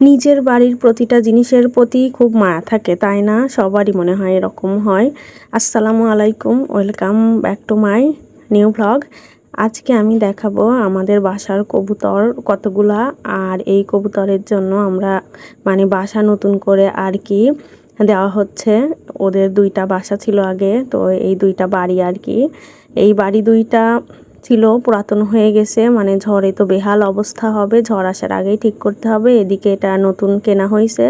নিজের বাড়ির প্রতিটা জিনিসের প্রতি খুব মায়া থাকে, তাই না? সবারই মনে হয় এরকম হয়। আসসালামু আলাইকুম, welcome back to my new blog. আজকে আমি দেখাবো আমাদের বাসার কবুতর কতগুলা, আর এই কবুতরের জন্য আমরা মানে বাসা নতুন করে আর কি দেওয়া হচ্ছে। ওদের দুইটা বাসা ছিল আগে, তো এই দুইটা বাড়ি আর কি। এই বাড়ি দুইটা ছিল, পুরাতন হয়ে গেছে মানে ঝড়ে তো বেহাল অবস্থা হবে, ঝড় আসার আগেই ঠিক করতে হবে, এদিকে এটা নতুন কেনা হয়েছে।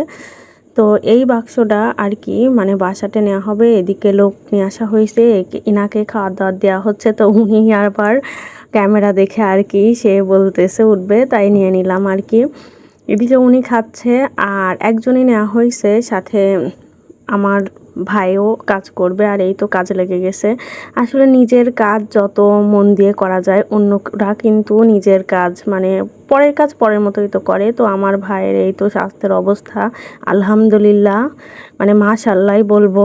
তো এই বাক্সটা আর কি মানে বাসাতে নেওয়া হবে, এদিকে লোক নিয়ে আসা হয়েছে ইনাকে খাওয়া দাওয়া দেওয়া হচ্ছে, তো উনি আবার ক্যামেরা দেখে আর কি, সে বলতেছে উঠবে, তাই নিয়ে নিলাম আর কি। এদিকে উনি খাচ্ছে, আর একজনই নেওয়া হয়েছে, সাথে আমার ভাইও কাজ করবে আর এই তো কাজে লেগে গেছে। আসলে নিজের কাজ যত মন দিয়ে করা যায়, অন্যরা কিন্তু নিজের কাজ মানে পরের কাজ পরের মতোই তো করে। তো আমার ভাইয়ের এই তো স্বাস্থ্যের অবস্থা, আলহামদুলিল্লাহ মানে মাশাল্লাহ বলব।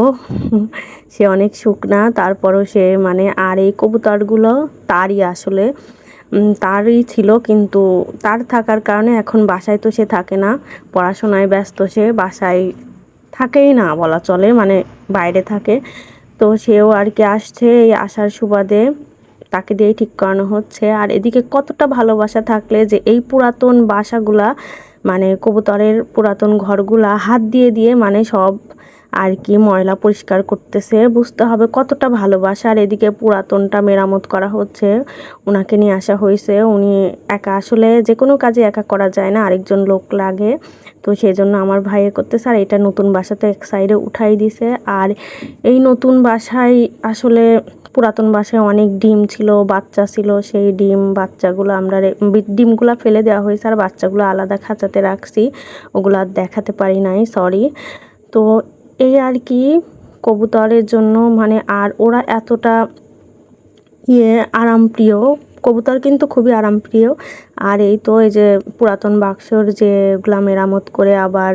সে অনেক শুকনা, তারপরও সে মানে আর এই কবুতরগুলো তারই আসলে। তারই ছিল কিন্তু তার থাকার কারণে এখন বাসায় তো সে থাকে না, পড়াশোনায় ব্যস্ত সে, বাসায় থাকেই না বলা চলে মানে বাইরে থাকে। তো সেও আর কি আসছে এই আসার সুবাদে। তাকে দিয়েই ঠিক করানো হচ্ছে। আর এদিকে কতটা ভালোবাসা থাকলে যে এই পুরাতন বাসাগুলা মানে কবুতরের পুরাতন ঘরগুলা, হাত দিয়ে দিয়ে মানে সব আর কি ময়লা পরিষ্কার করতেছে, বুঝতে হবে কতটা ভালোবাসা। আর এদিকে পুরাতনটা মেরামত করা হচ্ছে ওনাকে নিয়ে আসা হয়েছে। উনি একা, আসলে যে কোনো কাজে একা করা যায় না, আরেকজন লোক লাগে। তো সেই জন্য আমার ভাইয়ে করতেছে, আর এটা নতুন বাসাতে এক সাইডে উঠাই দিছে। আর এই নতুন বাসায় আসলে পুরাতন বাসায় অনেক ডিম ছিল, বাচ্চা ছিল। সেই ডিম বাচ্চাগুলো আমরা ডিমগুলো ফেলে দেওয়া হয়েছে, আর বাচ্চাগুলো আলাদা খাঁচাতে রাখছি। ওগুলো আর দেখাতে পারি নাই সরি তো এই আর কি কবুতরের জন্য মানে আর ওরা এতটা ইয়ে আরামপ্রিয়। কবুতর কিন্তু খুবই আরামপ্রিয়। আর এই তো এই যে পুরাতন বাক্সর যেগুলা মেরামত করে আবার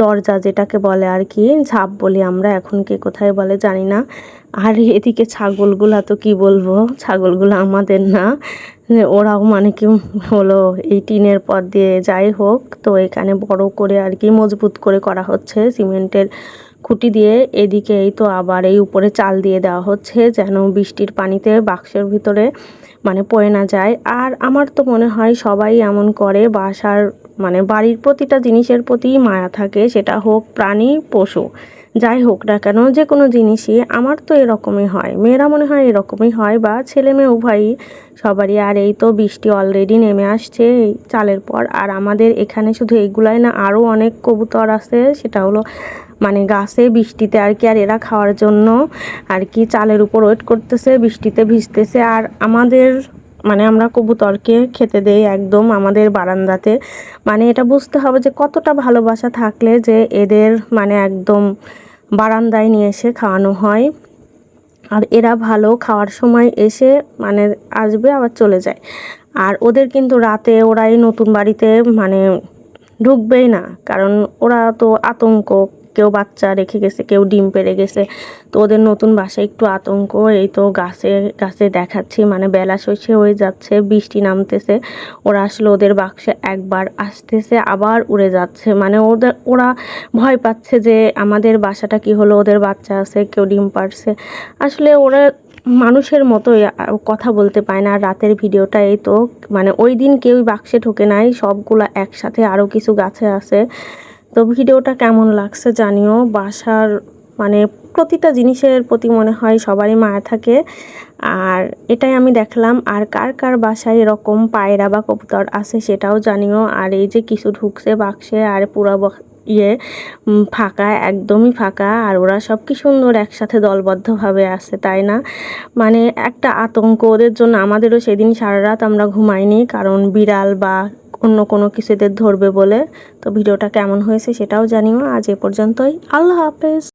দরজা যেটাকে বলে আর কি, ঝাপ বলি আমরা, এখন কে কোথায় বলে জানি না। আর এদিকে ছাগলগুলা তো কি বলব, ছাগলগুলো আমাদের না। ওরাও মানে কি হলো, এই টিনের পর দিয়ে যাই হোক, তো এখানে বড় করে আর কি মজবুত করে করা হচ্ছে সিমেন্টের খুঁটি দিয়ে এদিকে এই তো আবার এই উপরে চাল দিয়ে দেওয়া হচ্ছে, যেন বৃষ্টির পানিতে বাক্সের ভিতরে মানে পড়ে না যায়। আর আমার তো মনে হয় সবাই এমন করে, বাসার মানে বাড়ির প্রতিটা জিনিসের প্রতি মায়া থাকে, সেটা হোক প্রাণী, পশু। যাই হোক না কেন, যে কোনো জিনিসই আমার তো এরকমই হয়। মেয়েরা মনে হয় এরকমই হয় বা ছেলে মেয়ে উভয়ই সবারই। আর এই তো বৃষ্টি অলরেডি নেমে আসছে এই চালের পর। আর আমাদের এখানে শুধু এইগুলাই না আরও অনেক কবুতর আছে, সেটা হলো মানে গাছে বৃষ্টিতে আর কি, আর এরা খাওয়ার জন্য আর কি চালের উপর ওয়েট করতেছে, বৃষ্টিতে ভিজতেছে। আর আমাদের মানে আমরা কবুতরকে খেতে দেই একদম আমাদের বারান্দাতে। মানে এটা বুঝতে হবে যে কতটা ভালোবাসা থাকলে যে এদের মানে একদম বারান্দায় নিয়ে এসে খাওয়ানো হয়। আর এরা ভালো খাওয়ার সময় এসে মানে আসবে আবার চলে যায়। আর ওদের কিন্তু রাতে ওরাই নতুন বাড়িতে মানে ঢুকবেই না। কারণ ওরা তো আতঙ্ক কেউ বাচ্চা রেখে গেছে, কেউ ডিম পেড়ে গেছে। তো ওদের নতুন বাসায় একটু আতঙ্ক, এই তো গাছে গাছে দেখাচ্ছি মানে বেলা শস্যে হয়ে যাচ্ছে, বৃষ্টি নামতেছে। ওরা আসলে ওদের বাক্সে একবার আসতেছে, আবার উড়ে যাচ্ছে। মানে ওদের, ওরা ভয় পাচ্ছে যে আমাদের বাসাটা কি হলো, ওদের বাচ্চা আছে, কেউ ডিম পারছে আসলে ওরা মানুষের মতোই কথা বলতে পায় না। রাতের ভিডিওটা এই তো মানে ওই দিন কেউই বাক্সে ঢোকে নাই, সবগুলা একসাথে আরও কিছু গাছে আছে। তো ভিডিওটা কেমন লাগছে জানিও। বাসার মানে প্রতিটা জিনিসের প্রতি মনে হয় সবারই মায়া থাকে। আর এটাই আমি দেখলাম, আর কার কার বাসায় এরকম পায়রা বা কবুতর আছে সেটাও জানিও। আর এই যে কিছু ঢুকছে বাক্সে, আর পুরো ইয়ে ফাঁকা, একদমই ফাঁকা, আর ওরা সব কি সুন্দর একসাথে দলবদ্ধভাবে আছে, তাই না? মানে একটা আতঙ্ক, ওদের জন্য আমাদেরও সেদিন সারা রাত আমরা ঘুমাইনি, কারণ বিড়াল বা অন্য কোনো কিছুদের ধরবে বলে। তো ভিডিওটা কেমন হয়েছে সেটাও জানিও। আজ এ পর্যন্তই। আল্লাহ হাফেজ।